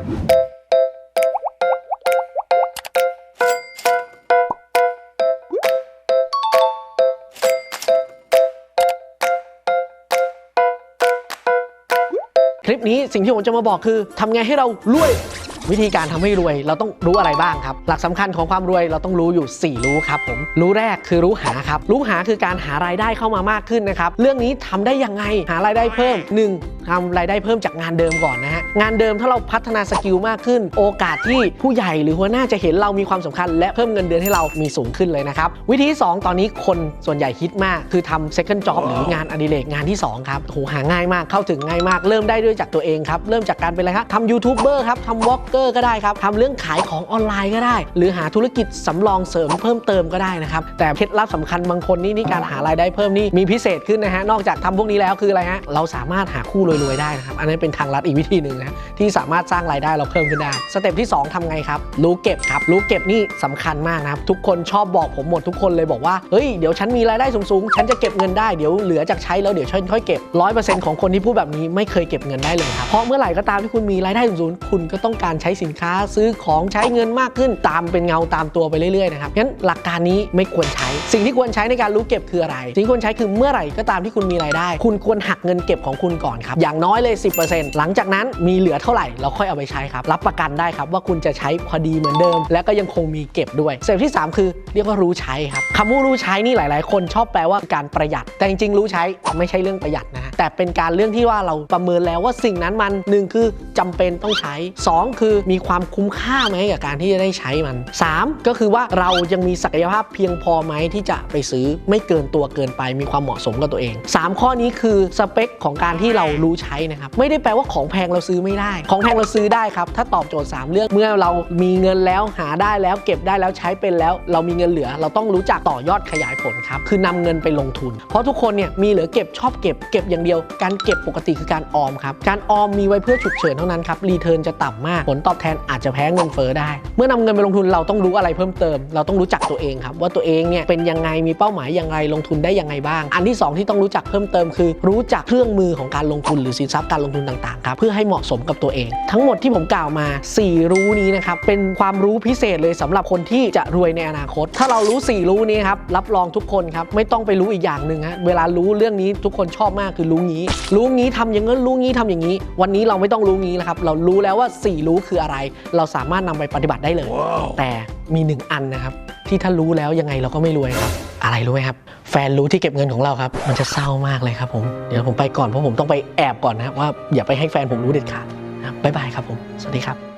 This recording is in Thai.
คลิปนี้สิ่งที่ผมจะมาบอกคือทำไงให้เรารวยวิธีการทำให้รวยเราต้องรู้อะไรบ้างครับ หลักสำคัญของความรวยเราต้องรู้อยู่ 4 รู้ครับผมรู้แรกคือรู้หาครับ รู้หาคือการหารายได้เข้ามามากขึ้นนะครับ เรื่องนี้ทำได้ยังไงหารายได้เพิ่ม 1. ทำรายได้เพิ่มจากงานเดิมก่อนนะฮะ งานเดิมถ้าเราพัฒนาสกิลมากขึ้น โอกาสที่ผู้ใหญ่หรือหัวหน้าจะเห็นเรามีความสำคัญ และเพิ่มเงินเดือนให้เรามีสูงขึ้นเลยนะครับ วิธีที่สองตอนนี้คนส่วนใหญ่ฮิตมาก คือทำ second job หรืองานอดิเรกงานที่สองครับโหหาง่ายมากเข้าถึงง่ายมาก เริ่มได้ด้วยจากตัวเองครับ เริ่มจากการเป็นอะไรครับทำยูทูบเบอร์ครับทำวอล์กเกอร์ก็ได้ครับทำเรื่องขายของออนไลน์ก็ได้ หรือหาธุรกิจสำรองเสริมเพิ่มเติมก็ได้นะครับแต่เคล็ดลับสำคัญบางคนนี่นี่การหารายได้เพิ่มนี่มีพิเศษขึ้นนะฮะนอกจากทำพวกนี้แล้วคืออะไรฮะเราสามารถหาคู่รวยๆได้นะครับ อันนั้เป็นทางลัดอีกวิธีหนึ่งนะที่สามารถสร้างรายได้เราเพิ่มขึ้นได้ สเต็ปที่สองทำไงครับ รู้เก็บครับ รู้เก็บนี่สำคัญมากนะครับทุกคนชอบบอกผมหมดทุกคนเลยบอกว่าเฮ้ยเดี๋ยวฉันมีรายได้สูงๆ ฉันจะเก็บเงินได้เดี๋ยวเหลือจากใช้แล้วเดี๋ยวฉันค่อยเก็บร้อยเปอร์เซ็นต์ของคนที่พูดแบบนี้ไม่เคยเก็บเงินได้เลยครับเพราะเมื่อไหร่ก็ตามที่คุณมีรายได้สูงๆคุณก็ต้องการใช้สินค้าซื้อของใช้เงินมากขึ้น ตามเป็นเงาตามตัวไปเรื่อยๆนะครับงั้นหลักการนี้ไม่ควรใช้ สิ่งที่ควรใช้ในการรู้เก็บคืออะไร สิ่งที่ควรใช้คือเมื่อไหร่ก็ตามที่คุณมีรายได้ คุณควรหักเงินเก็บของคุณก่อนครับอย่างน้อยเลย 10%หลังจากนั้นมีเหลือเท่าไหร่เราค่อยเอาไปใช้ครับ รับประกันได้ครับว่าคุณจะใช้พอดีเหมือนเดิม และก็ยังคงมีเก็บด้วยเต็ปที่ 3 คือเรียกว่ารู้ใช้ครับคำว่ารู้ใช้นี่หลาย ๆ คนชอบแปลว่าการประหยัด แต่จริงๆรู้ใช้ไม่ใช่เรื่องประหยัดนะฮะ แต่เป็นการเรื่องที่ว่าเราประเมินแล้วว่าสิ่งนั้นมันหนึ่งคือจำเป็นต้องใช้ 2 คือมีความคุ้มค่าไหมกับการที่จะได้ใช้มัน 3 ก็คือว่าเรายังมีศักยภาพเพียงพอไหมที่จะไปซื้อไม่เกินตัวเกินไป มีความเหมาะสมกับตัวเอง 3 ข้อนี้คือสเปคของการที่เรารู้ใช้นะครับไม่ได้แปลว่าของแพงเราซื้อไม่ได้ ของแพงเราซื้อได้ครับถ้าตอบโจทย์ 3 เรื่องเมื่อเรามีเงินแล้วหาได้แล้ว เก็บได้แล้วใช้เป็นแล้ว เรามีเงินเหลือ เราต้องรู้จักต่อยอดขยายผลครับคือนำเงินไปลงทุน เพราะทุกคนเนี่ยมีเหลือเก็บชอบเก็บเก็บอย่างเดียวการเก็บปกติคือการออมครับ การออมมีไว้เพื่อฉุกเฉินเท่านั้นครับ รีเทิร์นจะต่ำมาก ผลตอบแทนอาจจะแพ้เงินเฟ้อได้ เมื่อนำเงินไปลงทุนเราต้องรู้อะไรเพิ่มเติม เราต้องรู้จักตัวเองครับ ว่าตัวเองเนี่ยเป็นยังไง มีเป้าหมายยังไง ลงทุนได้ยังไงบ้าง อันที่สองที่ต้องรู้จักเพิ่มเติมคือ รู้จักเครื่องมือของการลงทุนหรือสินทรัพย์การลงทุนต่างๆครับ เพื่อให้เหมาะสมกับตัวเอง ทั้งหมดที่ผมกล่าวมา 4 รู้นี้นะครับ เป็นความรู้พิเศษเลยสำหรับคนที่จะรวยในอนาคต ถ้าเรารู้ 4 รู้นี้ครับ รับรองทุกคนครับ ไม่ต้องไปรู้อีกอย่างหนึ่งฮะ เวลารู้เรื่องนี้ทุกคนชอบมากคือรู้งี้ รู้งี้ทำอย่างนั้นรู้งี้ทำอย่างนี้ วันนี้เราไม่ต้องรู้งี้แล้วครับ เรารู้แล้วว่า 4 รู้คืออะไร เราสามารถนำไปปฏิบัติได้เลยแต่มีหนึ่งอันนะครับ ที่ถ้ารู้แล้วยังไงเราก็ไม่รวยครับ อะไรรู้ไหมครับ แฟนรู้ที่เก็บเงินของเราครับ มันจะเศร้ามากเลยครับผมเดี๋ยวผมไปก่อนเพราะผมต้องไปแอบก่อนนะครับว่าอย่าไปให้แฟนผมรู้เด็ดขาดนะครับบ๊ายบายครับผมสวัสดีครับ